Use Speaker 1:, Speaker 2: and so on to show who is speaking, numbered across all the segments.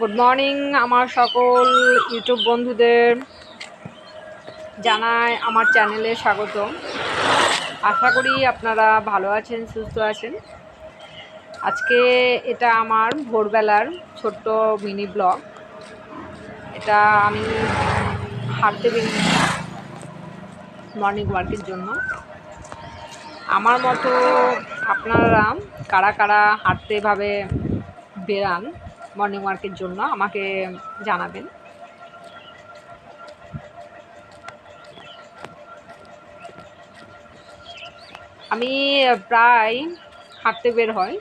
Speaker 1: Good morning আমার সকল YouTube বন্ধুদের জানাই আমার চ্যানেলে স্বাগত আশা করি আপনারা ভালো আছেন, সুস্থ আছেন। আজকে এটা আমার ভোরবেলার ছোট্ট মিনি ব্লগ এটা আমি হাঁটতে বেরিয়েছি মর্নিং ওয়ার্কের জন্য। আমার মতো আপনারা কারা কারা হাঁটতে এভাবে বেরান মর্নিং ওয়ার্কের জন্য আমাকে জানাবেন। আমি প্রায় হাঁটতে বের হয়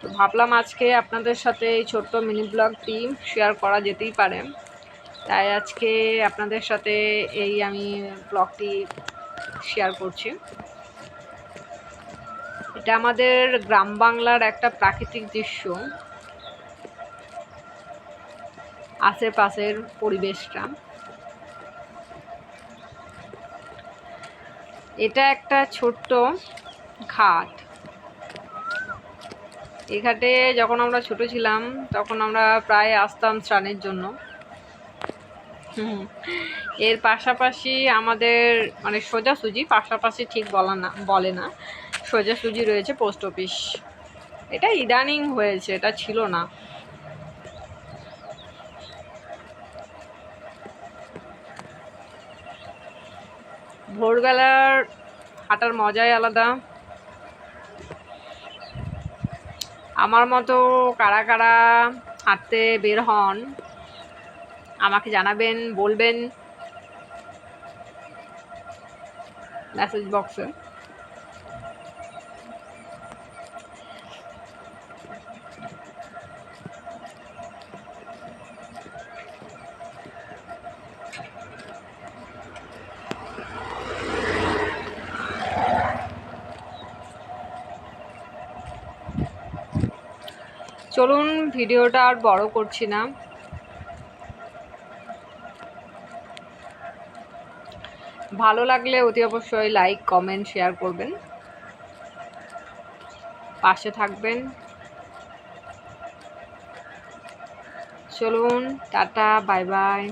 Speaker 1: তো ভাবলাম আজকে আপনাদের সাথে এই ছোট্ট মিনি ব্লগটি শেয়ার করা যেতেই পারে। তাই আজকে আপনাদের সাথে এই আমি ব্লগটি শেয়ার করছি। এটা আমাদের গ্রাম বাংলার একটা প্রাকৃতিক দৃশ্য। আশেপাশের পরিবেশটা। এটা একটা ছোট্ট ঘাট। এই ঘাটে যখন আমরা ছোট ছিলাম, তখন আমরা প্রায় আসতাম স্নানের জন্য। এর পাশাপাশি আমাদের মানে সোজাসুজি, পাশাপাশি ঠিক বলা না, বলে না, সোজাসুজি রয়েছে পোস্ট অফিস। এটা ইদানিং হয়েছে, এটা ছিল না। ভোরবেলার হাঁটার মজাই আলাদা। আমার মতো কারা কারা হাঁটতে বের হন, আমাকে জানাবেন, বলবেন মেসেজ বক্সে চলুন ভিডিওটা আর বড় করছি না। ভালো লাগলে অতি অবশ্যই লাইক, কমেন্ট, শেয়ার করবেন। পাশে থাকবেন। চলুন, টাটা, বাই বাই।